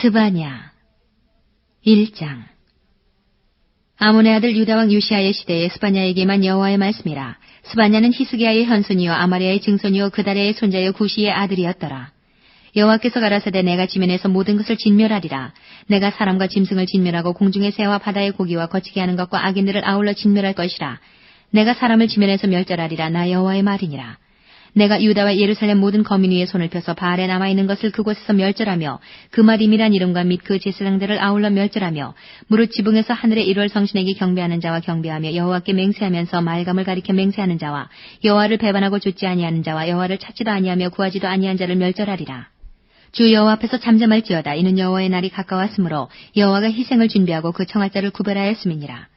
스바냐 1장 아몬의 아들 유다왕 유시아의 시대에 스바냐에게만 여호와의 말씀이라. 스바냐는 히스기야의 현손이요 아마리아의 증손이요 그달의 손자요 구시의 아들이었더라. 여호와께서 가라사대 내가 지면에서 모든 것을 진멸하리라. 내가 사람과 짐승을 진멸하고 공중의 새와 바다의 고기와 거치게 하는 것과 악인들을 아울러 진멸할 것이라. 내가 사람을 지면에서 멸절하리라. 나 여호와의 말이니라. 내가 유다와 예루살렘 모든 거민 위에 손을 펴서 바알에 남아있는 것을 그곳에서 멸절하며 그 말임이란 이름과 및 그 제사장들을 아울러 멸절하며 무릇 지붕에서 하늘의 일월 성신에게 경배하는 자와 경배하며 여호와께 맹세하면서 말감을 가리켜 맹세하는 자와 여호와를 배반하고 좇지 아니하는 자와 여호와를 찾지도 아니하며 구하지도 아니한 자를 멸절하리라. 주 여호와 앞에서 잠잠할지어다 이는 여호와의 날이 가까웠으므로 여호와가 희생을 준비하고 그 청할 자를 구별하였음이니라.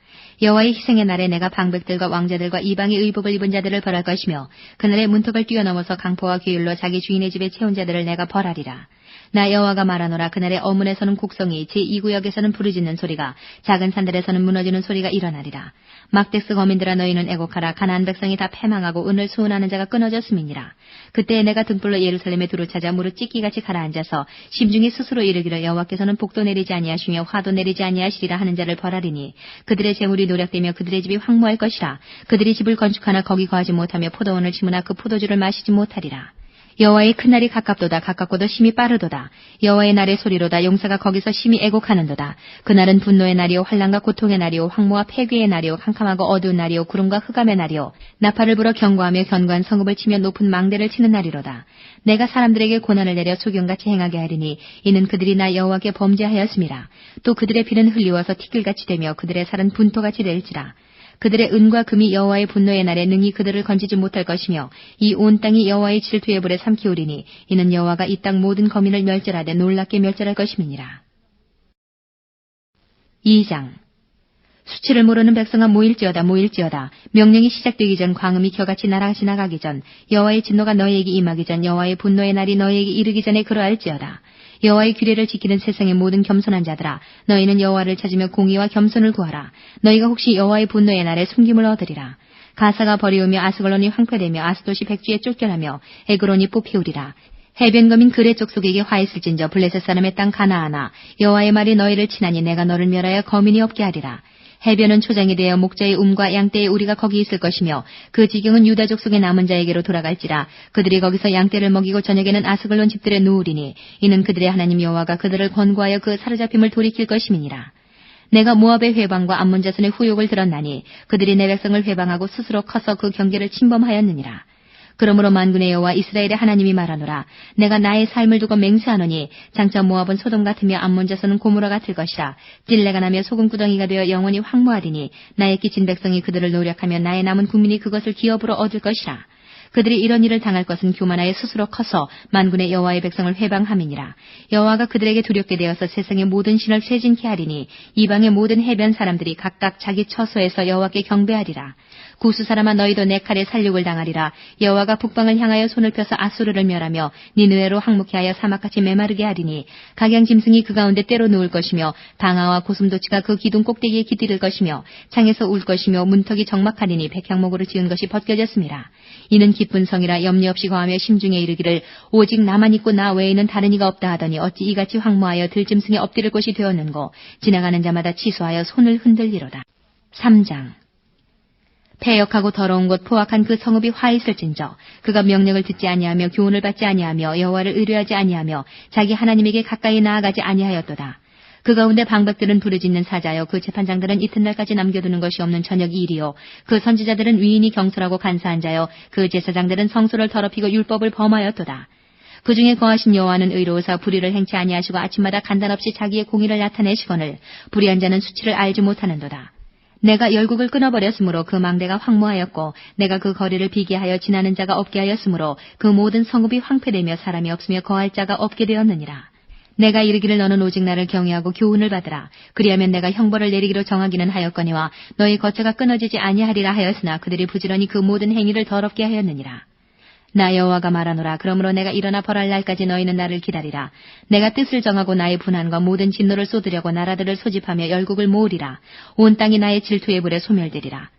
여호와의 희생의 날에 내가 방백들과 왕자들과 이방의 의복을 입은 자들을 벌할 것이며 그날의 문턱을 뛰어넘어서 강포와 규율로 자기 주인의 집에 채운 자들을 내가 벌하리라. 나 여호와가 말하노라 그날의 어문에서는 곡성이 제2 구역에서는 부르짖는 소리가 작은 산들에서는 무너지는 소리가 일어나리라. 막대스 거민들아 너희는 애곡하라 가나안 백성이 다 패망하고 은을 수운하는 자가 끊어졌음이니라. 그때 내가 등불로 예루살렘에 두루 찾아 무릇 찢기같이 가라앉아서 심중에 스스로 이르기를 여호와께서는 복도 내리지 아니하시며 화도 내리지 아니하시리라 하는 자를 벌하리니 그들의 재물이 노략되며 그들의 집이 황무할 것이라. 그들이 집을 건축하나 거기 거하지 못하며 포도원을 심으나 그 포도주를 마시지 못하리라. 여호와의 큰 날이 가깝도다. 가깝고도 심이 빠르도다. 여호와의 날의 소리로다. 용사가 거기서 심히 애곡하는도다. 그날은 분노의 날이요 환란과 고통의 날이요 황무와 폐괴의 날이요 캄캄하고 어두운 날이요 구름과 흑암의 날이요 나팔을 불어 경고하며 견고한 성읍을 치며 높은 망대를 치는 날이로다. 내가 사람들에게 고난을 내려 소경같이 행하게 하리니 이는 그들이 나 여호와께 범죄하였음이라. 또 그들의 피는 흘리워서 티끌같이 되며 그들의 살은 분토같이 될지라 그들의 은과 금이 여호와의 분노의 날에 능히 그들을 건지지 못할 것이며 이 온 땅이 여호와의 질투의 불에 삼키오리니 이는 여호와가 이 땅 모든 거민을 멸절하되 놀랍게 멸절할 것임이니라. 2장. 수치를 모르는 백성아 모일지어다 모일지어다. 명령이 시작되기 전 광음이 겨같이 날아 지나가기 전 여호와의 진노가 너희에게 임하기 전 여호와의 분노의 날이 너희에게 이르기 전에 그러할지어다 여호와의 규례를 지키는 세상의 모든 겸손한 자들아 너희는 여호와를 찾으며 공의와 겸손을 구하라. 너희가 혹시 여호와의 분노의 날에 숨김을 얻으리라. 가사가 버리우며 아스글론이 황폐되며 아스도시 백주에 쫓겨나며 에그론이 뽑히우리라. 해변검인 그레 족속에게 화했을진저 블레셋 사람의 땅 가나하나 여호와의 말이 너희를 친하니 내가 너를 멸하여 거민이 없게 하리라 해변은 초장이 되어 목자의 움과 양떼의 우리가 거기 있을 것이며 그 지경은 유다족 속의 남은 자에게로 돌아갈지라 그들이 거기서 양떼를 먹이고 저녁에는 아스글론 집들에 누우리니 이는 그들의 하나님 여호와가 그들을 권고하여 그 사로잡힘을 돌이킬 것임이니라. 내가 모압의 회방과 암몬 자손의 후욕을 들었나니 그들이 내 백성을 회방하고 스스로 커서 그 경계를 침범하였느니라. 그러므로 만군의 여호와 이스라엘의 하나님이 말하노라. 내가 나의 삶을 두고 맹세하노니 장차 모압은 소돔 같으며 암몬 자손은 고무라 같을 것이라. 찔레가 나며 소금 구덩이가 되어 영원히 황무하리니 나의 끼친 백성이 그들을 노력하며 나의 남은 국민이 그것을 기업으로 얻을 것이라 그들이 이런 일을 당할 것은 교만하여 스스로 커서 만군의 여호와의 백성을 회방함이니라. 여호와가 그들에게 두렵게 되어서 세상의 모든 신을 쇠진케 하리니 이방의 모든 해변 사람들이 각각 자기 처소에서 여호와께 경배하리라. 구수 사람아 너희도 내 칼에 살육을 당하리라. 여호와가 북방을 향하여 손을 펴서 아수르를 멸하며 니느웨로 항목해 하여 사막같이 메마르게 하리니 각양 짐승이 그 가운데 때로 누울 것이며 방아와 고슴도치가 그 기둥 꼭대기에 기들을 것이며 창에서 울 것이며 문턱이 적막하리니 백향목으로 지은 것이 벗겨졌습니다. 이는 기쁜 성이라 염려 없이 거하며 심중에 이르기를 오직 나만 있고 나 외에는 다른 이가 없다 하더니 어찌 이같이 황무하여 들짐승에 엎드릴 곳이 되었는고 지나가는 자마다 취소하여 손을 흔들리로다. 3장 폐역하고 더러운 곳 포악한 그 성읍이 화 있을진저 그가 명령을 듣지 아니하며 교훈을 받지 아니하며 여호와를 의뢰하지 아니하며 자기 하나님에게 가까이 나아가지 아니하였도다. 그 가운데 방백들은 부르짖는 사자여 그 재판장들은 이튿날까지 남겨두는 것이 없는 저녁 일이요 그 선지자들은 위인이 경솔하고 간사한 자여 그 제사장들은 성소를 더럽히고 율법을 범하였도다. 그 중에 거하신 여호와는 의로우사 불의를 행치 아니하시고 아침마다 간단없이 자기의 공의를 나타내시거늘 불의한 자는 수치를 알지 못하는도다. 내가 열국을 끊어버렸으므로 그 망대가 황무하였고 내가 그 거리를 비게 하여 지나는 자가 없게 하였으므로 그 모든 성읍이 황폐되며 사람이 없으며 거할 자가 없게 되었느니라. 내가 이르기를 너는 오직 나를 경외하고 교훈을 받으라. 그리하면 내가 형벌을 내리기로 정하기는 하였거니와 너희 거처가 끊어지지 아니하리라 하였으나 그들이 부지런히 그 모든 행위를 더럽게 하였느니라. 나 여호와가 말하노라. 그러므로 내가 일어나 벌할 날까지 너희는 나를 기다리라. 내가 뜻을 정하고 나의 분한과 모든 진노를 쏟으려고 나라들을 소집하며 열국을 모으리라. 온 땅이 나의 질투의 불에 소멸되리라.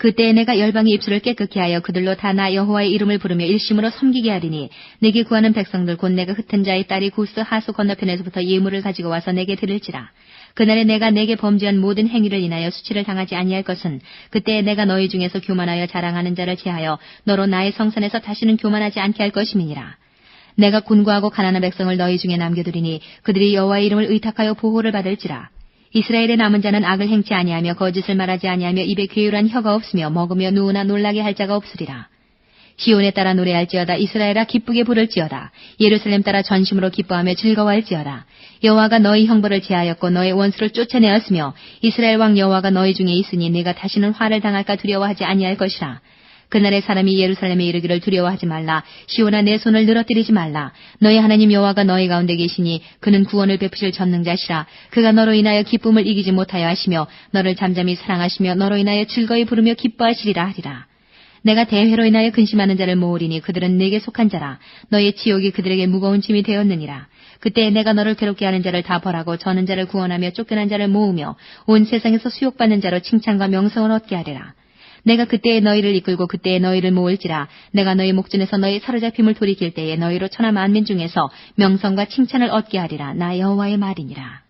그때에 내가 열방의 입술을 깨끗게 하여 그들로 다 나 여호와의 이름을 부르며 일심으로 섬기게 하리니 내게 구하는 백성들 곧 내가 흩은 자의 딸이 구스 하수 건너편에서부터 예물을 가지고 와서 내게 드릴지라. 그날에 내가 내게 범죄한 모든 행위를 인하여 수치를 당하지 아니할 것은 그때에 내가 너희 중에서 교만하여 자랑하는 자를 제하여 너로 나의 성산에서 다시는 교만하지 않게 할 것임이니라. 내가 군고하고 가난한 백성을 너희 중에 남겨두리니 그들이 여호와의 이름을 의탁하여 보호를 받을지라. 이스라엘의 남은 자는 악을 행치 아니하며 거짓을 말하지 아니하며 입에 괴율한 혀가 없으며 먹으며 누우나 놀라게 할 자가 없으리라. 시온에 따라 노래할지어다 이스라엘아 기쁘게 부를지어다. 예루살렘 따라 전심으로 기뻐하며 즐거워할지어다. 여호와가 너희 형벌을 제하였고 너희 원수를 쫓아내었으며 이스라엘 왕 여호와가 너희 중에 있으니 네가 다시는 화를 당할까 두려워하지 아니할 것이라 그날에 사람이 예루살렘에 이르기를 두려워하지 말라 시온아 내 손을 늘어뜨리지 말라 너희 하나님 여호와가 너희 가운데 계시니 그는 구원을 베푸실 전능자시라 그가 너로 인하여 기쁨을 이기지 못하여 하시며 너를 잠잠히 사랑하시며 너로 인하여 즐거이 부르며 기뻐하시리라 하리라 내가 대회로 인하여 근심하는 자를 모으리니 그들은 내게 속한 자라. 너의 지옥이 그들에게 무거운 짐이 되었느니라. 그때 내가 너를 괴롭게 하는 자를 다 벌하고 저는 자를 구원하며 쫓겨난 자를 모으며 온 세상에서 수욕받는 자로 칭찬과 명성을 얻게 하리라. 내가 그때에 너희를 이끌고 그때에 너희를 모을지라 내가 너희 목전에서 너희 사로잡힘을 돌이킬 때에 너희로 천하 만민 중에서 명성과 칭찬을 얻게 하리라 나 여호와의 말이니라.